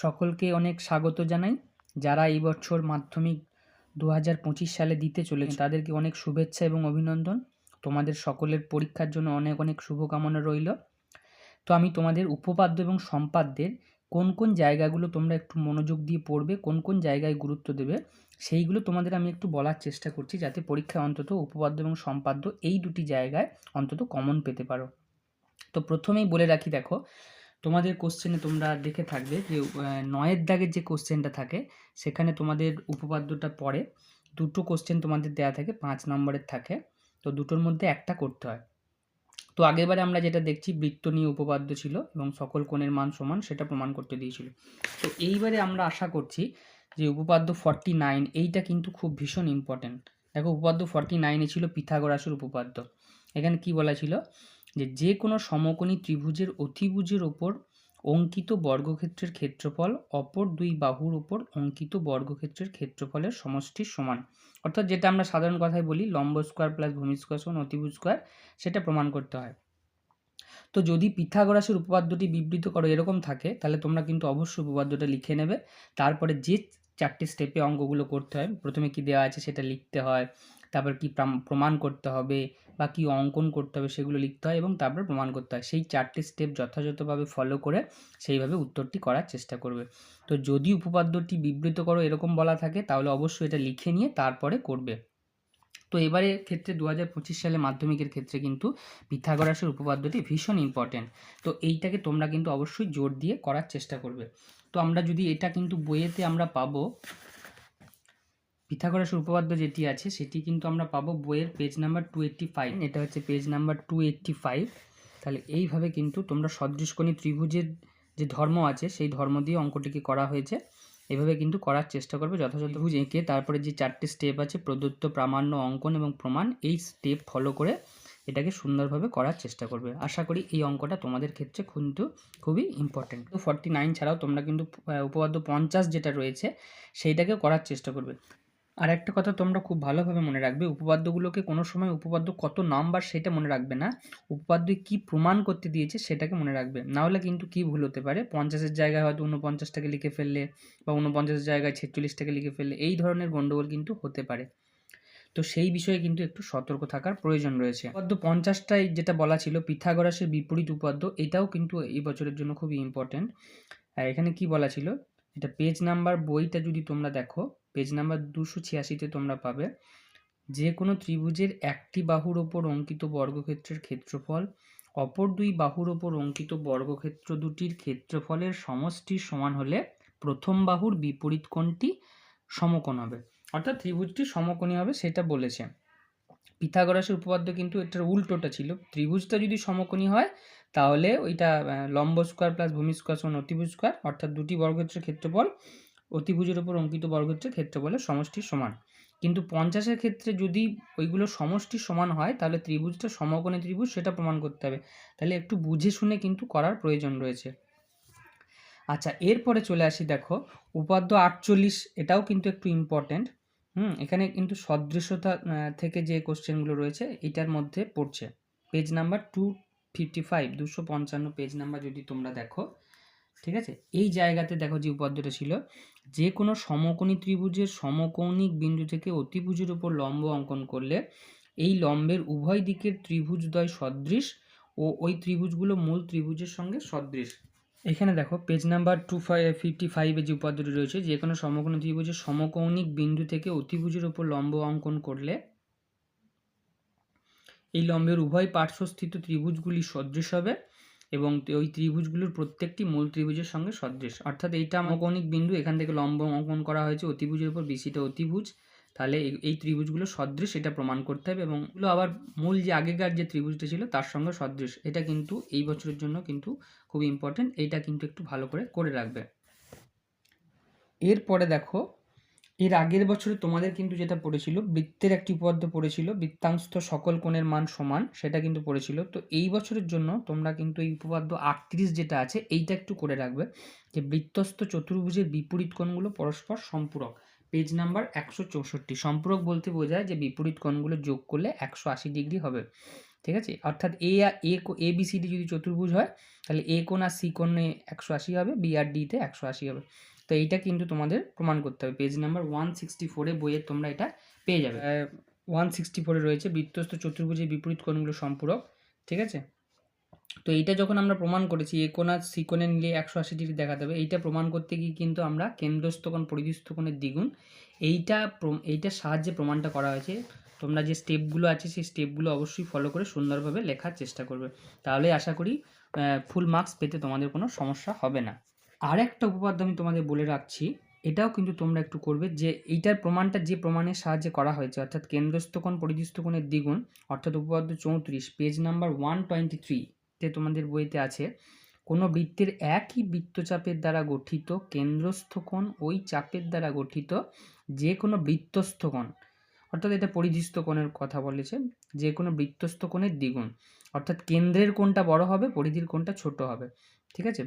সকলকে অনেক স্বাগত জানাই। যারা এই বছর মাধ্যমিক দু পঁচিশ সালে দিতে চলেছে তাদেরকে অনেক শুভেচ্ছা এবং অভিনন্দন। তোমাদের সকলের পরীক্ষার জন্য অনেক অনেক শুভকামনা রইল। তো আমি তোমাদের উপপাদ্য এবং সম্পাদ্যের কোন কোন জায়গাগুলো তোমরা একটু মনোযোগ দিয়ে পড়বে, কোন কোন জায়গায় গুরুত্ব দেবে, সেইগুলো তোমাদের আমি একটু বলার চেষ্টা করছি যাতে পরীক্ষায় অন্তত উপপাদ্য এবং সম্পাদ্য এই দুটি জায়গায় অন্তত কমন পেতে পারো। তো প্রথমেই বলে রাখি, দেখো তোমাদের কোশ্চেনে তোমরা দেখে থাকবে যে নয়ের দাগের যে কোশ্চেনটা থাকে, সেখানে তোমাদের উপপাদ্যটা পড়ে। দুটো কোশ্চেন তোমাদের দেওয়া থাকে, পাঁচ নম্বরের থাকে। তো দুটোর মধ্যে একটা করতে হয়। তো আগেরবারে আমরা যেটা দেখছি, বৃত্ত নিয়ে উপপাদ্য ছিল এবং সকল কোণের মান সমান, সেটা প্রমাণ করতে দিয়েছিল। তো এইবারে আমরা আশা করছি যে উপপাদ্য ফর্টি নাইন এইটা কিন্তু খুব ভীষণ ইম্পর্ট্যান্ট দেখো, উপপাদ্য ফর্টি নাইনে ছিল পিথাগোরাসের উপপাদ্য। এখানে কি বলা ছিল? যে যে কোনো সমকোণী ত্রিভুজের অতিভুজের ওপর অঙ্কিত বর্গক্ষেত্রের ক্ষেত্রফল, অপর দুই বাহুর ওপর অঙ্কিত বর্গক্ষেত্রের ক্ষেত্রফলের সমষ্টির সমান। অর্থাৎ যেটা আমরা সাধারণ কথায় বলি, লম্ব স্কোয়ার প্লাস ভূমি স্কোয়ার সমান অতিভুজ স্কোয়ার, সেটা প্রমাণ করতে হয়। তো যদি পিথাগোরাসের উপপাদ্যটি বিবৃত করো এরকম থাকে, তাহলে তোমরা কিন্তু অবশ্যই উপপাদ্যটা লিখে নেবে। তারপরে যে চারটি স্টেপে অঙ্কগুলো করতে হয়, প্রথমে কি দেওয়া আছে সেটা লিখতে হয়, তারপর কি প্রাম- প্রমাণ করতে হবে বা কী অঙ্কন করতে হবে সেগুলো লিখতে হয় এবং তারপরে প্রমাণ করতে হয়। সেই চারটি স্টেপ যথাযথভাবে ফলো করে সেইভাবে উত্তরটি করার চেষ্টা করবে। তো যদি উপপাদ্যটি বিবৃত করো এরকম বলা থাকে, তাহলে অবশ্যই এটা লিখে নিয়ে তারপরে করবে। তো এবারে ক্ষেত্রে দু হাজার পঁচিশ সালে মাধ্যমিকের ক্ষেত্রে কিন্তু পিথাগোরাসের উপপাদ্যটি ভীষণ ইম্পর্টেন্ট তো এইটাকে তোমরা কিন্তু অবশ্যই জোর দিয়ে করার চেষ্টা করবে। তো আমরা যদি এটা কিন্তু বইয়েতে আমরা পাবো পিথাগোরাসের উপপাদ্য যেটি আছে সেটি কিন্তু আমরা পাবো বইয়ের page number two eighty five এটা হচ্ছে page number two eighty five তাহলে এইভাবে কিন্তু তোমরা সদৃশকোণী ত্রিভুজের যে ধর্ম আছে সেই ধর্ম দিয়ে অঙ্কটিকে করা হয়েছে। এভাবে কিন্তু করার চেষ্টা করবে যথাযথ ভুজ এঁকে তারপরে যে চারটে স্টেপ আছে প্রদত্ত প্রামাণ্য অঙ্কন এবং প্রমাণ এই স্টেপ ফলো করে এটাকে সুন্দরভাবে করার চেষ্টা করবে। আশা করি এই অঙ্কটা তোমাদের ক্ষেত্রে কিন্তু খুবই ইম্পর্টেন্ট তো ফর্টি নাইন ছাড়াও তোমরা কিন্তু উপপাদ্য পঞ্চাশ যেটা রয়েছে সেইটাকে করার চেষ্টা করবে। আর একটা কথা তোমরা খুব ভালোভাবে মনে রাখবে, উপপাদ্যগুলোকে কোনো সময় উপপাদ্য কত নাম্বার সেটা মনে রাখবে না, উপপাদ্য কি প্রমাণ করতে দিয়েছে সেটাকে মনে রাখবে। না হলে কিন্তু কি ভুল হতে পারে? পঞ্চাশের জায়গায় হয়তো উনপঞ্চাশটাকে লিখে ফেললে বা উনপঞ্চাশের জায়গায় ছেচল্লিশটাকে লিখে ফেললে এই ধরনের গণ্ডগোল কিন্তু হতে পারে। তো সেই বিষয়ে কিন্তু একটু সতর্ক থাকার প্রয়োজন রয়েছে। উপপাদ্য পঞ্চাশটায় যেটা বলা ছিল পিথাগোরাসের বিপরীত উপপাদ্য, এটাও কিন্তু এই বছরের জন্য খুবই ইম্পর্টেন্ট এখানে কি বলা ছিল? এটা পেজ নাম্বার বইটা যদি তোমরা দেখো পেজ নাম্বার দুশো ছিয়াশিতে তোমরা পাবে। যে কোনো ত্রিভুজের একটি বাহুর ওপর অঙ্কিত বর্গক্ষেত্রের ক্ষেত্রফল, অপর দুই বাহুর ওপর অঙ্কিত বর্গক্ষেত্র দুটির ক্ষেত্রফলের সমষ্টির সমান হলে প্রথম বাহুর বিপরীত কোণটি সমকোণ হবে। অর্থাৎ ত্রিভুজটি সমকোণী হবে সেটা বলেছে। পিথাগোরাসের উপপাদ্য কিন্তু এটার উল্টোটা ছিল। ত্রিভুজটা যদি সমকোণী হয়, তাহলে ওইটা লম্ব স্কোয়ার প্লাস ভূমি স্কোয়ার সমান অতিভুজ স্কোয়ার অর্থাৎ দুটি বর্গক্ষেত্রের ক্ষেত্রফল অতিভুজের উপর অঙ্কিত বর্গক্ষেত্রের ক্ষেত্রফলের সমষ্টির সমান। কিন্তু পঞ্চাশের ক্ষেত্রে যদি ওইগুলো সমষ্টির সমান হয় তাহলে ত্রিভুজটা সমকোণী ত্রিভুজ সেটা প্রমাণ করতে হবে। তাহলে একটু বুঝে শুনে কিন্তু করার প্রয়োজন রয়েছে। আচ্ছা এরপরে চলে আসি দেখো উপাদ্য আটচল্লিশ এটাও কিন্তু একটু ইম্পর্ট্যান্ট হুম এখানে কিন্তু সদৃশতা আহ, থেকে যে কোশ্চেনগুলো রয়েছে এটার মধ্যে পড়ছে। Page number two fifty five দুশো পঞ্চান্ন পেজ নাম্বার যদি তোমরা দেখো ঠিক আছে? এই জায়গাতে দেখো যে উপাদ্যটা ছিল। যে কোনো সমকোণী ত্রিভুজের সমকৌণিক বিন্দু থেকে অতিভুজের উপর লম্ব অঙ্কন করলে এই লম্বের উভয় দিকের ত্রিভুজদ্বয় সদৃশ ও ওই ত্রিভুজগুলো মূল ত্রিভুজের সঙ্গে সদৃশ। এখানে দেখো page number two five fifty ফাইভে যে উপাদ্যটি রয়েছে, যে কোনো সমকোণী ত্রিভুজের সমকৌণিক বিন্দু থেকে অতিভুজের উপর লম্ব অঙ্কন করলে এই লম্বের উভয় পার্শ্বস্থিত ত্রিভুজগুলি সদৃশ হবে। এবং ওই ত্রিভুজগুলোর প্রত্যেকটি মূল ত্রিভুজের সঙ্গে সদৃশ। অর্থাৎ এইটা সমকৌণিক বিন্দু, এখান থেকে লম্ব অঙ্কন করা হয়েছে অতিভুজের উপর বিসিটা অতিভুজ। তাহলে এই- এই ত্রিভুজগুলো সদৃশ, এটা প্রমাণ করতে হবে এবং এগুলো আবার মূল যে আগেকার যে ত্রিভুজটা ছিল, তার সঙ্গে সদৃশ। এটা কিন্তু এই বছরের জন্য কিন্তু খুব ইম্পর্টেন্ট এইটা কিন্তু একটু ভালো করে করে রাখবে। এরপরে দেখো এর আগের বছরে তোমাদের কিন্তু যেটা পড়েছিল, বৃত্তের একটি উপপাদ্য পড়েছিল, বৃত্তাংশ সকল কোণের মান সমান, সেটা কিন্তু পড়েছিল। তো এই বছরের জন্য তোমরা কিন্তু এই উপপাদ্য আটত্রিশ যেটা আছে, এইটা একটু করে রাখবে যে বৃত্তস্থ চতুর্ভুজের বিপরীত কোণগুলো পরস্পর সম্পূরক। পেজ নাম্বার একশো চৌষট্টি। সম্পূরক বলতে বোঝায় যে বিপরীত কোণগুলো যোগ করলে একশো আশি ডিগ্রি হবে। ঠিক আছে? অর্থাৎ A A A B C D যদি চতুর্ভুজ হয়, তাহলে এ কোণ আর সি কোণে একশো আশি হবে বি আর ডিতে একশো আশি হবে। তো এইটা কিন্তু তোমাদের প্রমাণ করতে হবে। পেজ নাম্বার ওয়ান সিক্সটি ফোরে বইয়ের তোমরা এটা পেয়ে যাবে। ওয়ান সিক্সটি ফোরে রয়েছে বৃত্তস্থ চতুর্ভুজের বিপরীত কোণগুলো সম্পূরক, ঠিক আছে? তো এইটা যখন আমরা প্রমাণ করেছি, এ কোণ সি কোণে নিলে একশো আশি ডিগ্রি দেখাতে হবে এইটা প্রমাণ করতে গিয়ে কিন্তু আমরা কেন্দ্রস্থ কোণ, পরিধিস্থ কোণের দ্বিগুণ, এইটা এইটার সাহায্যে প্রমাণটা করা হয়েছে। তোমরা যে স্টেপগুলো আছে, সেই স্টেপগুলো অবশ্যই ফলো করে সুন্দরভাবে লেখার চেষ্টা করবে। তাহলে আশা করি ফুল মার্কস পেতে তোমাদের কোনো সমস্যা হবে না। আর একটা উপপাদ্য আমি তোমাদের বলে রাখছি, এটাও কিন্তু তোমরা একটু করবে যে এইটার প্রমাণটা যে প্রমাণের সাহায্যে করা হয়েছে, অর্থাৎ কেন্দ্রস্থ কোণ পরিধিস্থ কোণের দ্বিগুণ, অর্থাৎ উপপাদ্য চৌত্রিশ পেজ নাম্বার ওয়ান টোয়েন্টি থ্রিতে তোমাদের বইতে আছে, কোনো বৃত্তের একই বৃত্তচাপের দ্বারা গঠিত কেন্দ্রস্থ কোণ ওই চাপের দ্বারা গঠিত যে কোনো বৃত্তস্থ কোণ অর্থাৎ এটা পরিধিস্থ কোণের কথা বলেছে, যে কোনো বৃত্তস্থ কোণের দ্বিগুণ, অর্থাৎ কেন্দ্রের কোণটা বড় হবে, পরিধির কোণটা ছোট হবে, ঠিক আছে?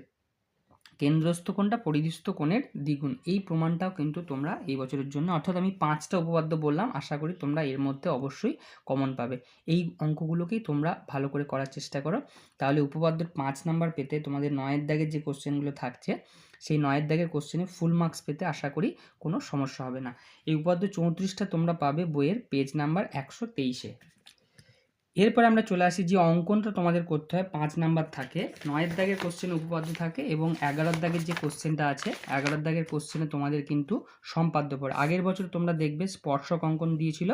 কেন্দ্রস্থ কোণটা, পরিধিস্থ কোণের দ্বিগুণ। এই প্রমাণটাও কিন্তু তোমরা এই বছরের জন্য, অর্থাৎ আমি পাঁচটা উপপাদ্য বললাম, আশা করি তোমরা এর মধ্যে অবশ্যই কমন পাবে। এই অঙ্কগুলোকেই তোমরা ভালো করে করার চেষ্টা করো। তাহলে উপপাদ্যের পাঁচ নাম্বার পেতে তোমাদের নয়ের দাগের যে কোশ্চেনগুলো থাকছে, সেই নয়ের দাগের কোশ্চেনে ফুল মার্কস পেতে আশা করি কোনো সমস্যা হবে না। এই উপাদ্য চৌত্রিশটা তোমরা পাবে বইয়ের পেজ নাম্বার একশো তেইশে। এরপর আমরা চলে আসি যে অঙ্কনটা তোমাদের করতে হয়। পাঁচ নাম্বার থাকে, নয়ের দাগের কোশ্চেন উপপাদ্য থাকে এবং এগারোর দাগের যে কোশ্চেনটা আছে, এগারোর দাগের কোশ্চেনে তোমাদের কিন্তু সম্পাদ্য পড়ে। আগের বছর তোমরা দেখবে স্পর্শক অঙ্কন দিয়েছিল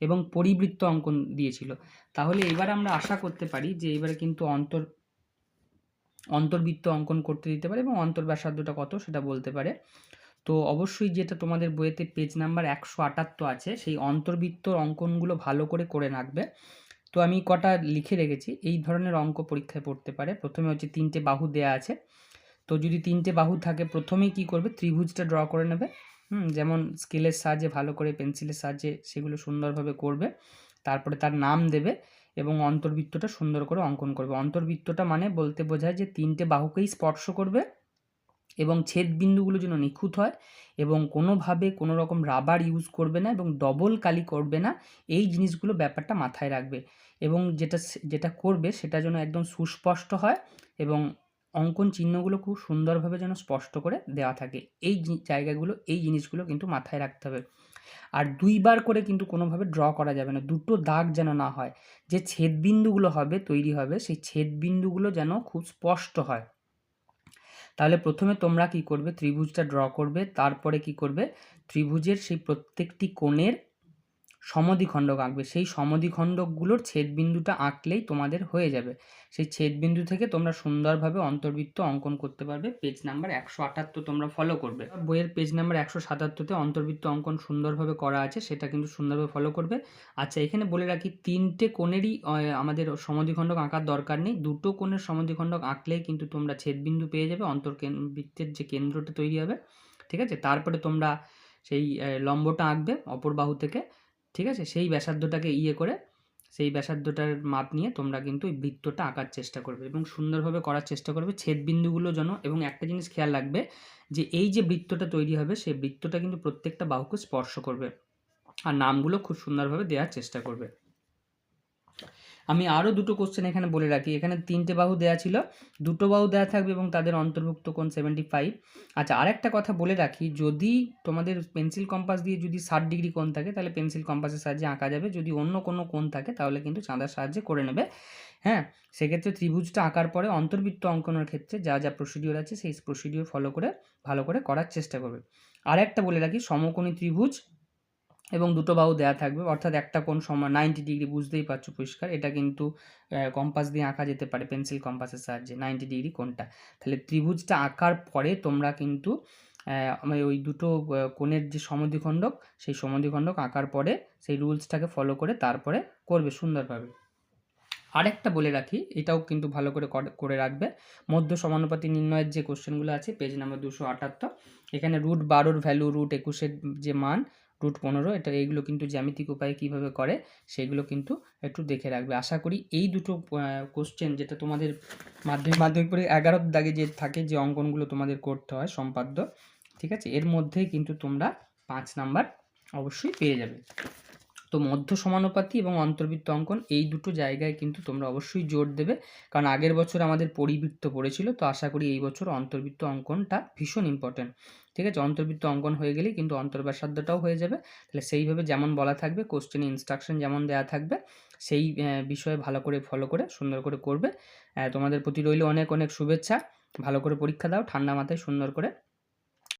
এবং পরিবৃত্ত অঙ্কন দিয়েছিল। তাহলে এবার আমরা আশা করতে পারি যে এবারে কিন্তু অন্তর, অন্তর্বৃত্ত অঙ্কন করতে দিতে পারে এবং অন্তর্ব্যাসার্ধটা কত সেটা বলতে পারে। তো অবশ্যই যেটা তোমাদের বইয়েতে পেজ নাম্বার একশো আটাত্তর আছে, সেই অন্তর্বৃত্ত অঙ্কনগুলো ভালো করে করে রাখবে। তো আমি কটা লিখে রেখেছি। এই ধরনের অঙ্ক পরীক্ষায় পড়তে পারে। প্রথমে হচ্ছে তিনটে বাহু দেয়া আছে। তো যদি তিনটে বাহু থাকে, প্রথমেই কি করবে? ত্রিভুজটা ড্র করে নেবে। হুম, যেমন স্কেলের সাহায্যে ভালো করে পেন্সিলের সাহায্যে সেগুলো সুন্দরভাবে করবে। তারপরে তার নাম দেবে এবং অন্তর্বৃত্তটা সুন্দর করে অঙ্কন করবে। অন্তর্বৃত্তটা মানে বলতে বোঝায় যে তিনটে বাহুকেই স্পর্শ করবে। এবং ছেদ বিন্দুগুলো যেন নিখুঁত হয় এবং কোনোভাবে কোনো রকম রাবার ইউজ করবে না এবং ডবল কালি করবে না, এই জিনিসগুলো ব্যাপারটা মাথায় রাখবে। এবং যেটা যেটা করবে সেটা যেন একদম সুস্পষ্ট হয় এবং অঙ্কন চিহ্নগুলো খুব সুন্দরভাবে যেন স্পষ্ট করে দেওয়া থাকে। এই জায়গাগুলো, এই জিনিসগুলো কিন্তু মাথায় রাখতে হবে। আর দুইবার করে কিন্তু কোনোভাবে ড্র করা যাবে না। দুটো দাগ যেন না হয়। যে ছেদবিন্দুগুলো হবে, তৈরি হবে, সেই ছেদবিন্দুগুলো যেন খুব স্পষ্ট হয়। তাহলে প্রথমে তোমরা কি করবে? ত্রিভুজটা ড্র করবে, তারপরে কি করবে? ত্রিভুজের সেই প্রত্যেকটি কোণের সমদ্বিখণ্ডক আঁকবে। সেই সমদ্বিখণ্ডকগুলোর ছেদবিন্দুটা আঁকলেই তোমাদের হয়ে যাবে। সেই ছেদবিন্দু থেকে তোমরা সুন্দরভাবে অন্তর্বৃত্ত অঙ্কন করতে পারবে। পেজ নাম্বার একশো আটাত্তর তোমরা ফলো করবে। বইয়ের পেজ নাম্বার একশো সাতাত্তরতে অন্তর্বৃত্ত অঙ্কন সুন্দরভাবে করা আছে, সেটা কিন্তু সুন্দরভাবে ফলো করবে। আচ্ছা এখানে বলে রাখি, তিনটে কোণেরই আমাদের সমদ্বিখণ্ডক আঁকার দরকার নেই। দুটো কোণের সমদ্বিখণ্ডক আঁকলেই কিন্তু তোমরা ছেদবিন্দু পেয়ে যাবে অন্তর বৃত্তের যে কেন্দ্রটা তৈরি হবে, ঠিক আছে? তারপরে তোমরা সেই লম্বটা আঁকবে অপর বাহু থেকে। ঠিক আছে? সেই ব্যাসার্ধটাকে ইয়ে করে, সেই ব্যাসার্ধটার মাপ নিয়ে তোমরা কিন্তু ওই বৃত্তটা আঁকার চেষ্টা করবে এবং সুন্দরভাবে করার চেষ্টা করবে। ছেদবিন্দুগুলো যেন এবং একটা জিনিস খেয়াল রাখবে যে এই যে বৃত্তটা তৈরি হবে সেই বৃত্তটা কিন্তু প্রত্যেকটা বাহুকে স্পর্শ করবে। আর নামগুলো খুব সুন্দরভাবে দেওয়ার চেষ্টা করবে। আমি আরও দুটো কোশ্চেন এখানে বলে রাখি। এখানে তিনটে বাহু দেওয়া ছিল। দুটো বাহু দেয়া থাকবে এবং তাদের অন্তর্ভুক্ত কোণ সেভেন্টি ফাইভ আচ্ছা আরেকটা কথা বলে রাখি, যদি তোমাদের পেন্সিল কম্পাস দিয়ে যদি ষাট ডিগ্রি কোণ থাকে, তাহলে পেন্সিল কম্পাসের সাহায্যে আঁকা যাবে। যদি অন্য কোনো কোণ থাকে, তাহলে কিন্তু চাঁদার সাহায্যে করে নেবে। হ্যাঁ সেক্ষেত্রে ত্রিভুজটা আঁকার পরে অন্তর্বৃত্ত অঙ্কনের ক্ষেত্রে যা যা প্রসিডিওর আছে, সেই প্রসিডিওর ফলো করে, ভালো করে করার চেষ্টা করবে। আর একটা বলে রাখি, সমকোণী ত্রিভুজ এবং দুটো বাহু দেওয়া থাকবে। অর্থাৎ একটা কোন সময় নাইনটি ডিগ্রি বুঝতেই পারছ পরিষ্কার? এটা কিন্তু কম্পাস দিয়ে আঁকা যেতে পারে পেন্সিল কম্পাসের সাহায্যে নাইনটি ডিগ্রি কোনটা তাহলে ত্রিভুজটা আঁকার পরে তোমরা কিন্তু ওই দুটো কোণের যে সমদ্বিখণ্ডক, সেই সমদ্বিখণ্ডক আঁকার পরে সেই রুলসটাকে ফলো করে তারপরে করবে সুন্দরভাবে। আরেকটা বলে রাখি, এটাও কিন্তু ভালো করে করে রাখবে। মধ্য সমানুপাতি নির্ণয়ের যে কোশ্চেনগুলো আছে পেজ নাম্বার দুশো আটাত্তর, এখানে রুট বারোর ভ্যালু রুট একুশের যে মান রুট পনেরো, এটা এইগুলো কিন্তু জ্যামিতিক উপায়ে কীভাবে করে, সেগুলো কিন্তু একটু দেখে রাখবে। আশা করি এই দুটো কোশ্চেন যেটা তোমাদের মাধ্যমিক মাধ্যমিক পরে এগারো দাগে যে থাকে, যে অঙ্কনগুলো তোমাদের করতে হয়, সম্পাদ্য, ঠিক আছে? এর মধ্যেই কিন্তু তোমরা পাঁচ নাম্বার অবশ্যই পেয়ে যাবে। তো মধ্য সমানুপাতি এবং অন্তর্বৃত্ত অঙ্কন এই দুটো জায়গায় কিন্তু তোমরা অবশ্যই জোর দেবে। কারণ আগের বছর আমাদের পরিবৃত্ত পড়েছিল, তো আশা করি এই বছর অন্তর্বৃত্ত অঙ্কনটা ভীষণ ইম্পর্ট্যান্ট ঠিক আছে? অন্তর্বৃত্ত অঙ্কন হয়ে গেলেই কিন্তু অন্তর্ব্যাসার্ধটাও হয়ে যাবে। তাহলে সেইভাবে যেমন বলা থাকবে কোশ্চেন ইনস্ট্রাকশন যেমন দেওয়া থাকবে, সেই বিষয়ে ভালো করে ফলো করে, সুন্দর করে করবে। তোমাদের প্রতি রইল অনেক অনেক শুভেচ্ছা। ভালো করে পরীক্ষা দাও, ঠান্ডা মাথায় সুন্দর করে।